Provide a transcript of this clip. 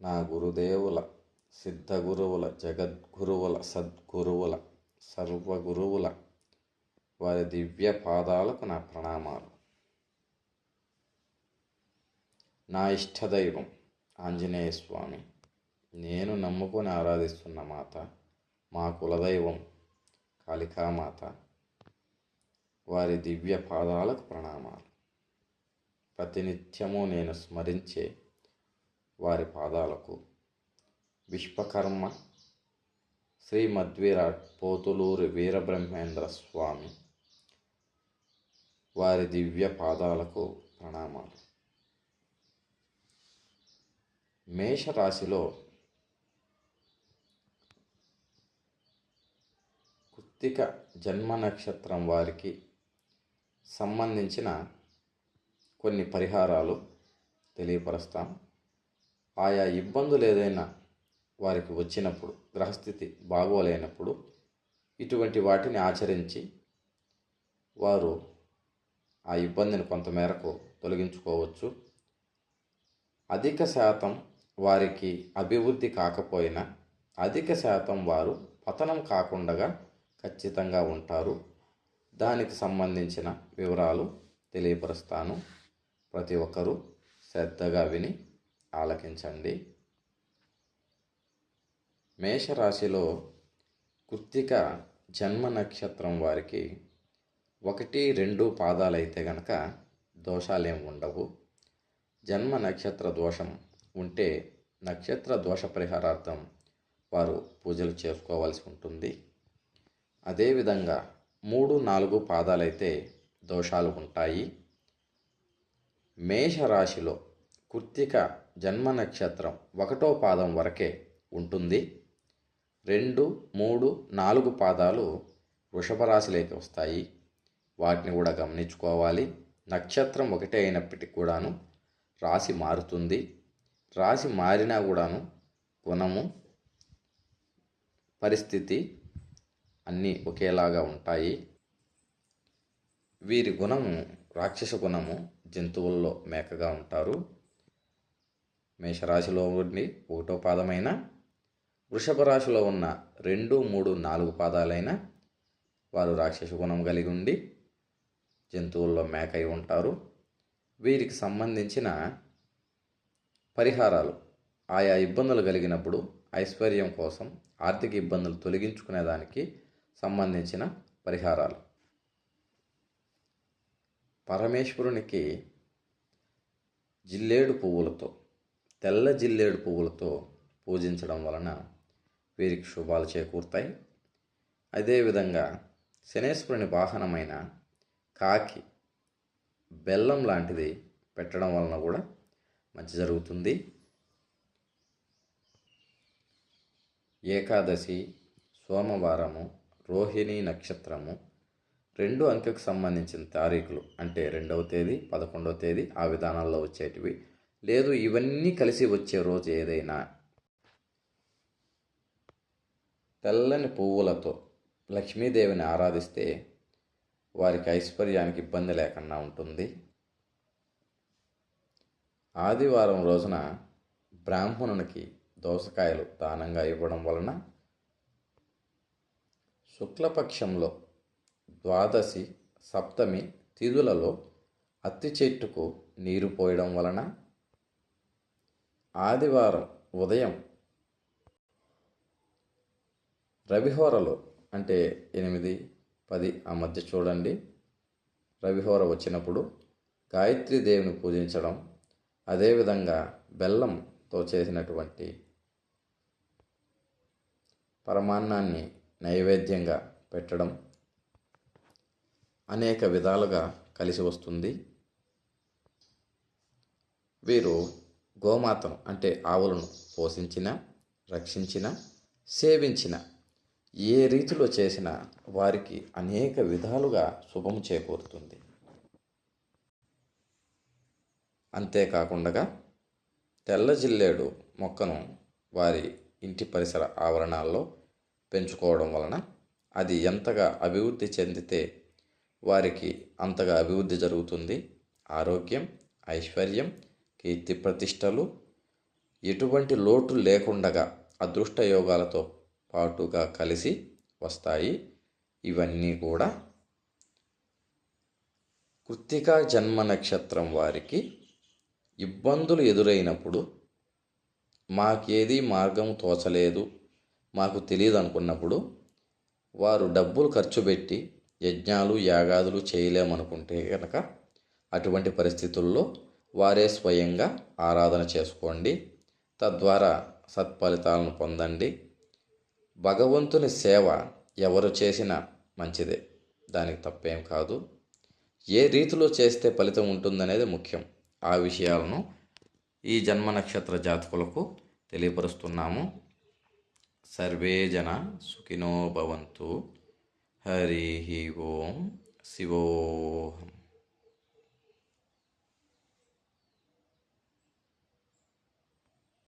నా గురుదేవుల సిద్ధగురువుల జగద్గురువుల సద్గురువుల సర్వగురువుల వారి దివ్య పాదాలకు నా ప్రణామాలు. నా ఇష్టదైవం ఆంజనేయ స్వామి నేను నమ్ముకొని ఆరాధిస్తున్న మాత మా కులదైవం కాళికామాత వారి దివ్య పాదాలకు ప్రణామాలు. ప్రతినిత్యము నేను స్మరించే వారి పాదాలకు. విశ్వకర్మ శ్రీ మధ్విరాట్ పోతులూరి వీరబ్రహ్మేంద్ర స్వామి వారి దివ్య పాదాలకు ప్రణామాలు. మేషరాశిలో కృత్తిక జన్మ నక్షత్రం వారికి సంబంధించిన కొన్ని పరిహారాలు తెలియపరుస్తాం. ఆయా ఇబ్బందులు ఏదైనా వారికి వచ్చినప్పుడు గ్రహస్థితి బాగోలేనప్పుడు ఇటువంటి వాటిని ఆచరించి వారు ఆ ఇబ్బందిని కొంతమేరకు తొలగించుకోవచ్చు. అధిక శాతం వారికి అభివృద్ధి కాకపోయినా అధిక శాతం వారు పతనం కాకుండా ఖచ్చితంగా ఉంటారు. దానికి సంబంధించిన వివరాలు తెలియపరుస్తాను. ప్రతి ఒక్కరూ శ్రద్ధగా విని ఆలకించండి. మేషరాశిలో కృత్తిక జన్మ నక్షత్రం వారికి ఒకటి రెండు పాదాలైతే గనక దోషాలేం ఉండవు. జన్మ నక్షత్ర దోషం ఉంటే నక్షత్ర దోష పరిహారార్థం వారు పూజలు చేసుకోవాల్సి ఉంటుంది. అదేవిధంగా మూడు నాలుగు పాదాలైతే దోషాలు ఉంటాయి. మేషరాశిలో కృత్తిక జన్మ నక్షత్రం ఒకటో పాదం వరకే ఉంటుంది. రెండు మూడు నాలుగు పాదాలు వృషభ రాశిలోకి వస్తాయి. వాటిని కూడా గమనించుకోవాలి. నక్షత్రం ఒకటే అయినప్పటికీ కూడాను రాశి మారుతుంది. రాశి మారినా కూడాను గుణము పరిస్థితి అన్నీ ఒకేలాగా ఉంటాయి. వీరి గుణము రాక్షస గుణము జంతువుల్లో మేకగా ఉంటారు. మేషరాశిలో ఉండి ఒకటో పాదమైన వృషభ రాశిలో ఉన్న రెండు మూడు నాలుగు పాదాలైన వారు రాక్షస గుణం కలిగి ఉండి జంతువుల్లో మేకై ఉంటారు. వీరికి సంబంధించిన పరిహారాలు ఆయా ఇబ్బందులు కలిగినప్పుడు ఐశ్వర్యం కోసం ఆర్థిక ఇబ్బందులు తొలగించుకునేదానికి సంబంధించిన పరిహారాలు. పరమేశ్వరునికి జిల్లేడు పువ్వులతో తెల్ల జిల్లేడు పువ్వులతో పూజించడం వలన వీరికి శుభాలు చేకూరుతాయి. అదేవిధంగా శనేశ్వరుని వాహనమైన కాకి బెల్లం లాంటిది పెట్టడం వలన కూడా మంచి జరుగుతుంది. ఏకాదశి సోమవారము రోహిణి నక్షత్రము రెండు అంకెకు సంబంధించిన తారీఖులు అంటే రెండవ తేదీ పదకొండవ తేదీ ఆ విధానాల్లో వచ్చేటివి. లేదు ఇవన్నీ కలిసి వచ్చే రోజు ఏదైనా తెల్లని పువ్వులతో లక్ష్మీదేవిని ఆరాధిస్తే వారికి ఐశ్వర్యానికి ఇబ్బంది లేకుండా ఉంటుంది. ఆదివారం రోజున బ్రాహ్మణునికి దోసకాయలు దానంగా ఇవ్వడం వలన శుక్లపక్షంలో ద్వాదశి సప్తమి తిథులలో అత్తి చెట్టుకు నీరు పోయడం వలన ఆదివారం ఉదయం రవిహోరలో అంటే ఎనిమిది పది ఆ మధ్య చూడండి. రవిహోర వచ్చినప్పుడు గాయత్రీ దేవిని పూజించడం అదేవిధంగా బెల్లంతో చేసినటువంటి పరమాన్నాన్ని నైవేద్యంగా పెట్టడం అనేక విధాలుగా కలిసి వస్తుంది. వీరు గోమాతను అంటే ఆవులను పోషించిన రక్షించిన సేవించిన ఏ రీతిలో చేసినా వారికి అనేక విధాలుగా శుభము చేకూరుతుంది. అంతేకాకుండా తెల్ల జిల్లేడు మొక్కను వారి ఇంటి పరిసర ఆవరణాల్లో పెంచుకోవడం వలన అది ఎంతగా అభివృద్ధి చెందితే వారికి అంతగా అభివృద్ధి జరుగుతుంది. ఆరోగ్యం ఐశ్వర్యం కీర్తి ప్రతిష్టలు ఎటువంటి లోటు లేకుండగా అదృష్ట యోగాలతో పాటుగా కలిసి వస్తాయి. ఇవన్నీ కూడా కృత్తిక జన్మ నక్షత్రం వారికి ఇబ్బందులు ఎదురైనప్పుడు మాకేది మార్గం తోచలేదు మాకు తెలియదు అనుకున్నప్పుడు వారు డబ్బులు ఖర్చు పెట్టి యజ్ఞాలు యాగాదులు చేయలేమనుకుంటే కనుక అటువంటి పరిస్థితుల్లో వారే స్వయంగా ఆరాధన చేసుకోండి. తద్వారా సత్ఫలితాలను పొందండి. భగవంతుని సేవ ఎవరు చేసినా మంచిదే. దానికి తప్పేం కాదు. ఏ రీతిలో చేస్తే ఫలితం ఉంటుందనేది ముఖ్యం. ఆ విషయాలను ఈ జన్మ నక్షత్ర జాతకులకు తెలియపరుస్తున్నాము. సర్వే జన సుఖినో భవంతు. హరి ఓం శివోహం